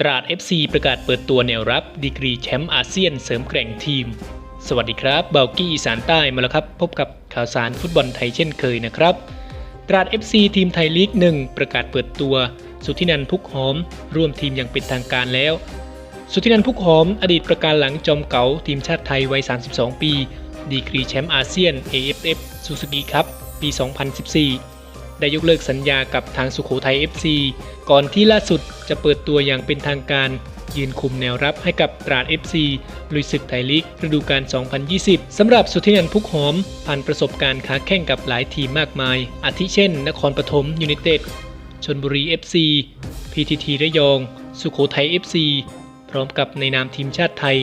ตราด FC ประกาศเปิดตัวแนวรับดีกรีแชมป์อาเซียนเสริมแกร่งทีม สวัสดีครับเบลกี้อีสานใต้มาแล้วครับ พบกับข่าวสารฟุตบอลไทยเช่นเคยนะครับ ตราด FC ทีมไทยลีกหนึ่งประกาศเปิดตัว สุธินันท์พุกหอม ร่วมทีมอย่างเป็นทางการแล้ว สุธินันท์พุกหอม อดีตประการหลังจอมเก๋าทีมชาติไทยวัย 32 ปี ดีกรีแชมป์อาเซียน AFF ซูซูกิครับปี 2014 ได้ยกเลิกสัญญากับทางสุโขทัย FC ก่อนที่ล่าสุดจะเปิดตัวอย่างเป็นทางการ ยืนคุมแนวรับให้กับตราด FC ลุยศึกไทยลีกฤดูกาล 2020 สำหรับสุธินันพุกหอม ผ่านประสบการณ์ค้าแข่งกับหลายทีมมากมาย อาทิเช่น นครปฐมยูไนเต็ดชนบุรี FC PTT ระยอง สุโขทัย FC พร้อมกับในนามทีมชาติไทย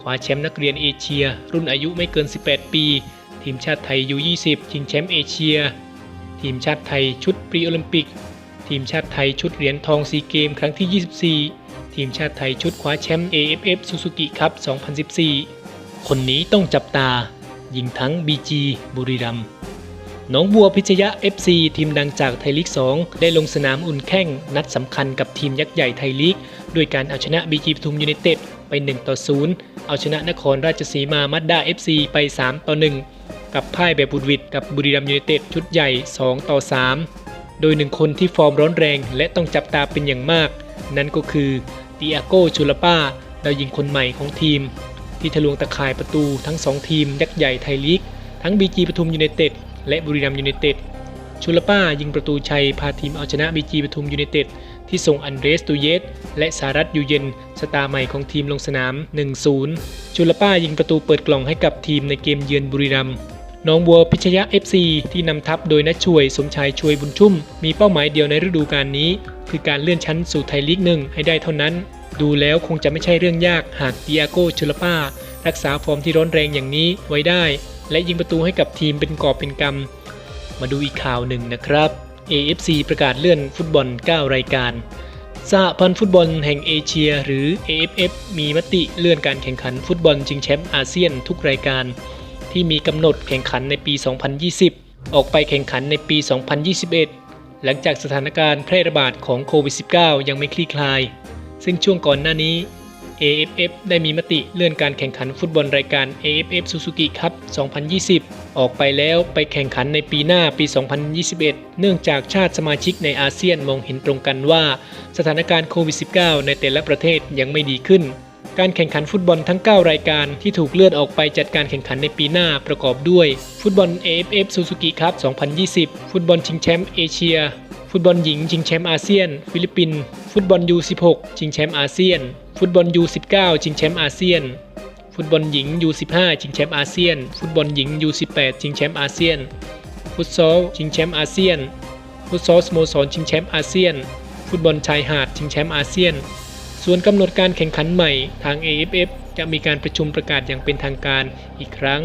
คว้าแชมป์นักเรียนเอเชีย รุ่นอายุไม่เกิน 18 ปี ทีมชาติไทย U20 ชิงแชมป์เอเชีย ทีมชาติไทยชุดปรีโอลิมปิก ทีมชาติไทยชุดเหรียญทองซีเกมครั้งที่ 24 ทีมชาติไทยชุดคว้าแชมป์ AFF Suzuki Cup 2014 คนนี้ต้องจับตา ยิงทั้ง BG บุรีรัมย์หนองบัวพิชยะ FC ทีมดังจากไทยลีก 2 ได้ลงสนามอุ่นแข่งนัดสำคัญกับทีมยักษ์ใหญ่ไทยลีก ด้วยการเอาชนะ BG ปทุมยูไนเต็ดไป 1 ต่อ 0 เอาชนะนครราชสีมามัดดา FC ไป 3 ต่อ 1 กับพ่ายแบบบุดวิดกับบุรีรัมยูไนเต็ดชุดใหญ่ 2 ต่อ 3 โดยหนึ่งคนที่ฟอร์มร้อนแรงและต้องจับตาเป็นอย่างมาก นั่นก็คือดิอาโกชูลาป้าดาวยิงคนใหม่ของทีม ที่ทะลวงตะข่ายประตูทั้ง 2 ทีม ยักษ์ใหญ่ไทยลีก ทั้ง BG ปทุมยูไนเต็ดและบุรีรัมยูไนเต็ดชูลป้ายิงประตูชัยพาทีมเอาชนะ BG ปทุมยูไนเต็ดที่ส่งอันเดรสตูเยสและสารัตยูเย็นสตาร์ใหม่ของทีมลงสนาม 1-0ชูลป้ายิงประตูเปิดกล่องให้กับทีมในเกมเยือนบุรีรัมย์ น้องบัวพิชยะ FC ที่นำทัพโดยนัชช่วยสมชายช่วยบุญชุ่ม มีเป้าหมายเดียวในฤดูกาลนี้ คือการเลื่อนชั้นสู่ไทยลีกหนึ่งให้ได้เท่านั้น ดูแล้วคงจะไม่ใช่เรื่องยากหากดิอาโก้ชูลป้า รักษาฟอร์มที่ร้อนแรงอย่างนี้ไว้ได้ และยิงประตูให้กับทีมเป็นกอบเป็นกำมาดูอีกข่าวหนึ่งนะครับ AFC ประกาศเลื่อนฟุตบอล 9 รายการสหพันธ์ฟุตบอลแห่งเอเชีย หรือ AFF มีมติเลื่อนการแข่งขันฟุตบอลชิงแชมป์อาเซียนทุกรายการ ที่มีกำหนดแข่งขันในปี 2020 ออกไปแข่งขันในปี 2021 หลังจากสถานการณ์แพร่ระบาดของโควิด -19 ยังไม่คลี่คลาย ซึ่งช่วงก่อนหน้านี้ AFF ได้มีมติเลื่อนการแข่งขันฟุตบอลรายการ AFF Suzuki Cup 2020 ออกไปแล้วไปแข่งขันในปีหน้าปี 2021 เนื่องจากชาติสมาชิกในอาเซียนมองเห็นตรงกันว่า สถานการณ์โควิด -19 ในแต่ละประเทศยังไม่ดีขึ้น การแข่งขันฟุตบอลทั้ง 9 รายการที่ถูกเลื่อนออกไปจัดการแข่งขันในปีหน้าประกอบด้วย ฟุตบอล AFF Suzuki Cup 2020 ฟุตบอลชิงแชมป์เอเชีย ฟุตบอลหญิงชิงแชมป์อาเซียน ฟิลิปปินส์ฟุตบอล U16 ชิงแชมป์อาเซียน ฟุตบอล U19 ชิงแชมป์อาเซียน ฟุตบอลหญิง U15 ชิงแชมป์อาเซียน ฟุตบอลหญิง U18 ชิงแชมป์อาเซียน ฟุตซอลชิงแชมป์อาเซียน ฟุตซอลสโมสรชิงแชมป์อาเซียน ฟุตบอลชายหาดชิงแชมป์อาเซียน ส่วนกำหนดการแข่งขันใหม่ทาง AFF จะมีการประชุมประกาศอย่างเป็นทางการอีกครั้ง